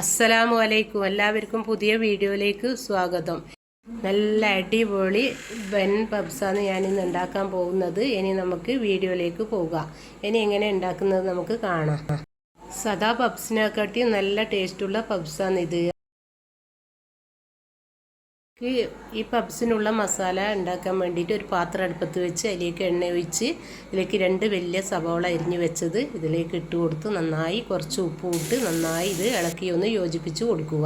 അസ്സലാമു അലൈക്കും. എല്ലാവർക്കും പുതിയ വീഡിയോയിലേക്ക് സ്വാഗതം. നല്ല അടിപൊളി ബൻ പബ്സാണ് ഞാനിന്ന് ഉണ്ടാക്കാൻ പോകുന്നത്. ഇനി നമുക്ക് വീഡിയോയിലേക്ക് പോകാം. ഇനി എങ്ങനെ ഉണ്ടാക്കുന്നത് നമുക്ക് കാണാം. സദാ പബ്സിനെക്കാട്ടി നല്ല ടേസ്റ്റുള്ള പബ്സാണ് ഇത് ഈ ഈ പബ്സിനുള്ള മസാല ഉണ്ടാക്കാൻ വേണ്ടിയിട്ട് ഒരു പാത്രം അടുപ്പത്ത് വെച്ച് അതിലേക്ക് എണ്ണ ഒഴിച്ച് ഇതിലേക്ക് രണ്ട് വലിയ സവാള അരിഞ്ഞ് വെച്ചത് ഇതിലേക്ക് ഇട്ട് കൊടുത്ത് നന്നായി കുറച്ച് ഉപ്പ് ഇട്ട് നന്നായി ഇത് ഇളക്കി ഒന്ന് യോജിപ്പിച്ച് കൊടുക്കുക.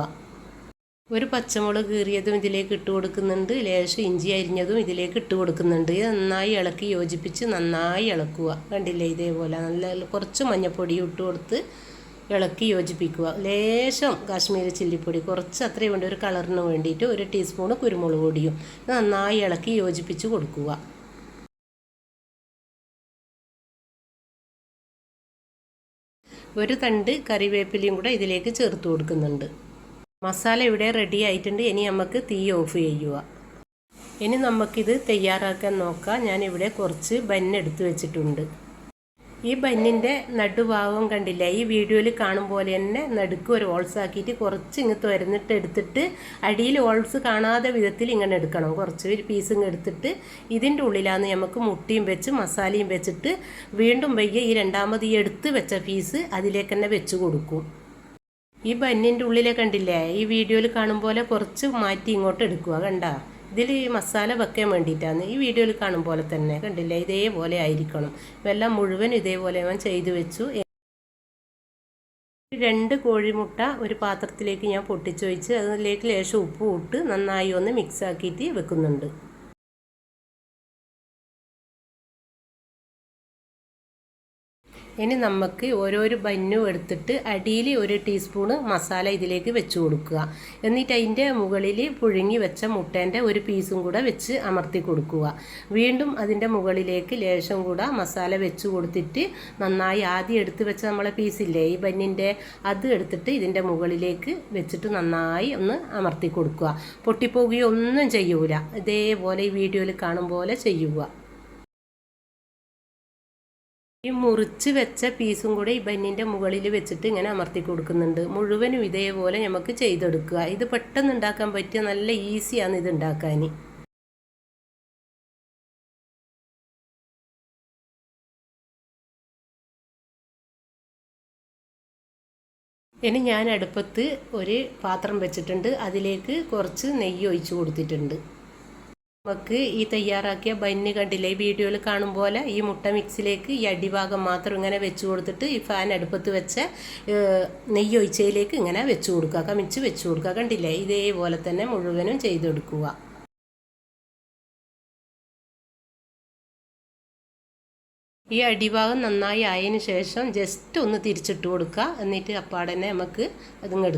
ഒരു പച്ചമുളക് കീറിയതും ഇതിലേക്ക് ഇട്ട് കൊടുക്കുന്നുണ്ട്. ലേശം ഇഞ്ചി അരിഞ്ഞതും ഇതിലേക്ക് ഇട്ട് കൊടുക്കുന്നുണ്ട്. ഇത് നന്നായി ഇളക്കി യോജിപ്പിച്ച് നന്നായി ഇളക്കുക. കണ്ടില്ലേ? ഇതേപോലെ നല്ല കുറച്ച് മഞ്ഞപ്പൊടി ഇട്ട് കൊടുത്ത് ഇളക്കി യോജിപ്പിക്കുക. ലേശം കാശ്മീരി ചില്ലിപ്പൊടി കുറച്ച് അത്രയും വേണ്ടി ഒരു കളറിന് വേണ്ടിയിട്ട് ഒരു ടീസ്പൂണ് കുരുമുളക് പൊടിയും നന്നായി ഇളക്കി യോജിപ്പിച്ച് കൊടുക്കുക. ഒരു തണ്ട് കറിവേപ്പിലയും കൂടെ ഇതിലേക്ക് ചേർത്ത് കൊടുക്കുന്നുണ്ട്. മസാല ഇവിടെ റെഡി ആയിട്ടുണ്ട്. ഇനി നമുക്ക് തീ ഓഫ് ചെയ്യുക. ഇനി നമുക്കിത് തയ്യാറാക്കാൻ നോക്കാം. ഞാനിവിടെ കുറച്ച് ബന്നെടുത്ത് വെച്ചിട്ടുണ്ട്. ഈ ബന്നിന്റെ നടുഭാഗം കണ്ടില്ല. ഈ വീഡിയോയിൽ കാണും പോലെ തന്നെ നടുക്ക് ഒരു ഓൾസ് ആക്കിയിട്ട് കുറച്ച് ഇങ്ങ് വരുന്നിട്ട് എടുത്തിട്ട് അടിയിൽ ഓൾസ് കാണാതെ വിധത്തിൽ ഇങ്ങനെ എടുക്കണം. കുറച്ച് ഒരു പീസ് ഇങ്ങ് എടുത്തിട്ട് ഇതിന്റെ ഉള്ളിലാണ് നമുക്ക് മുട്ടിയും വെച്ച് മസാലയും വെച്ചിട്ട് വീണ്ടും വയ്യ. ഈ രണ്ടാമത് ഈ എടുത്ത് വെച്ച പീസ് അതിലേക്ക് തന്നെ വെച്ച് കൊടുക്കും. ഈ ബന്നിന്റെ ഉള്ളിലെ കണ്ടില്ലേ? ഈ വീഡിയോയിൽ കാണും പോലെ കുറച്ച് മാറ്റി ഇങ്ങോട്ട് എടുക്കുക കണ്ട? ഇതിൽ ഈ മസാല വെക്കാൻ വേണ്ടിയിട്ടാണ്. ഈ വീഡിയോയിൽ കാണും പോലെ തന്നെ കണ്ടില്ലേ? ഇതേപോലെ ആയിരിക്കണം. ഇതെല്ലാം മുഴുവൻ ഇതേപോലെ ഞാൻ ചെയ്തു വെച്ചു. രണ്ട് കോഴിമുട്ട ഒരു പാത്രത്തിലേക്ക് ഞാൻ പൊട്ടിച്ചു വെച്ച് അതിലേക്ക് ലേശം ഉപ്പ് ഇട്ട് നന്നായി ഒന്ന് മിക്സ് ആക്കിയിട്ട് വെക്കുന്നുണ്ട്. ഇനി നമുക്ക് ഓരോരോ ബന്നും എടുത്തിട്ട് അടിയിൽ ഒരു ടീസ്പൂണ് മസാല ഇതിലേക്ക് വെച്ച് കൊടുക്കുക. എന്നിട്ട് അതിന്റെ മുകളിൽ പുഴുങ്ങി വെച്ച മുട്ടേന്റെ ഒരു പീസും കൂടെ വെച്ച് അമർത്തി കൊടുക്കുക. വീണ്ടും അതിന്റെ മുകളിലേക്ക് ലേശം കൂടെ മസാല വെച്ച് കൊടുത്തിട്ട് നന്നായി ആദ്യം എടുത്ത് വെച്ച നമ്മളെ പീസില്ലേ ഈ ബന്നിന്റെ അത് എടുത്തിട്ട് ഇതിന്റെ മുകളിലേക്ക് വെച്ചിട്ട് നന്നായി ഒന്ന് അമർത്തി കൊടുക്കുക. പൊട്ടിപ്പോകുകയോ ഒന്നും ചെയ്യൂല. ഇതേപോലെ ഈ വീഡിയോയിൽ കാണും പോലെ ചെയ്യുക. ഈ മുറിച്ച് വെച്ച പീസും കൂടെ ഈ ബന്നിന്റെ മുകളിൽ വെച്ചിട്ട് ഇങ്ങനെ അമർത്തി കൊടുക്കുന്നുണ്ട്. മുഴുവനും ഇതേപോലെ നമുക്ക് ചെയ്തെടുക്കുക. ഇത് പെട്ടെന്ന് ഉണ്ടാക്കാൻ പറ്റിയ നല്ല ഈസിയാണ് ഇത് ഉണ്ടാക്കാൻ. ഇനി ഞാൻ അടുപ്പത്ത് ഒരു പാത്രം വെച്ചിട്ടുണ്ട്. അതിലേക്ക് കുറച്ച് നെയ്യ് ഒഴിച്ചു കൊടുത്തിട്ടുണ്ട്. നമുക്ക് ഈ തയ്യാറാക്കിയ ബന്ന് കണ്ടില്ലേ? ഈ വീഡിയോയിൽ കാണും പോലെ ഈ മുട്ട മിക്സിലേക്ക് ഈ അടിഭാഗം മാത്രം ഇങ്ങനെ വെച്ച് കൊടുത്തിട്ട് ഈ ഫാൻ അടുപ്പത്ത് വെച്ച നെയ്യ് ഒഴിച്ചതിലേക്ക് ഇങ്ങനെ വെച്ച് കൊടുക്കുക. കമിച്ച് വെച്ച് കൊടുക്കുക. കണ്ടില്ലേ? ഇതേപോലെ തന്നെ മുഴുവനും ചെയ്തെടുക്കുക. ഈ അടിഭാഗം നന്നായി ആയതിന് ശേഷം ജസ്റ്റ് ഒന്ന് തിരിച്ചിട്ട് കൊടുക്കുക. എന്നിട്ട് അപ്പാടനെ നമുക്ക് അതിങ്ങ്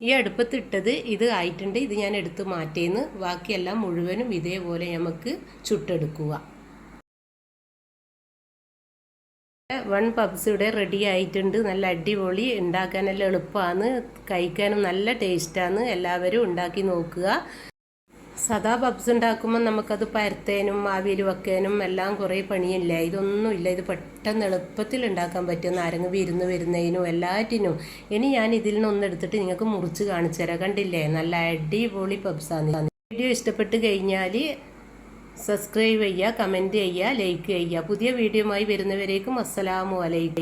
ഈ അടുപ്പത്തിട്ടത് ഇത് ആയിട്ടുണ്ട്. ഇത് ഞാൻ എടുത്ത് മാറ്റിയെന്ന്. ബാക്കിയെല്ലാം മുഴുവനും ഇതേപോലെ നമുക്ക് ചുട്ടെടുക്കുക. വൺ പബ്സ് ഇവിടെ റെഡി ആയിട്ടുണ്ട്. നല്ല അടിപൊളി. ഉണ്ടാക്കാനെല്ലാം എളുപ്പമാണ്. കഴിക്കാനും നല്ല ടേസ്റ്റാണ് എല്ലാവരും ഉണ്ടാക്കി നോക്കുക. സദാ പബ്സ് ഉണ്ടാക്കുമ്പോൾ നമുക്കത് പരത്തേനും ആവിയിൽ വെക്കാനും എല്ലാം കുറേ പണിയില്ല. ഇതൊന്നുമില്ല. ഇത് പെട്ടെന്ന് എളുപ്പത്തിൽ ഉണ്ടാക്കാൻ പറ്റും. നാരങ്ങ വിരുന്ന് വരുന്നതിനും എല്ലാറ്റിനും. ഇനി ഞാൻ ഇതിൽ നിന്നൊന്ന് എടുത്തിട്ട് നിങ്ങൾക്ക് മുറിച്ച് കാണിച്ചു തരാം. കണ്ടില്ലേ? നല്ല അടിപൊളി പബ്സാണ് വീഡിയോ ഇഷ്ടപ്പെട്ട് കഴിഞ്ഞാൽ സബ്സ്ക്രൈബ് ചെയ്യുക കമന്റ് ചെയ്യുക ലൈക്ക് ചെയ്യുക. പുതിയ വീഡിയോയുമായി വരുന്നവരേക്കും അസ്സലാമു അലൈക്കും.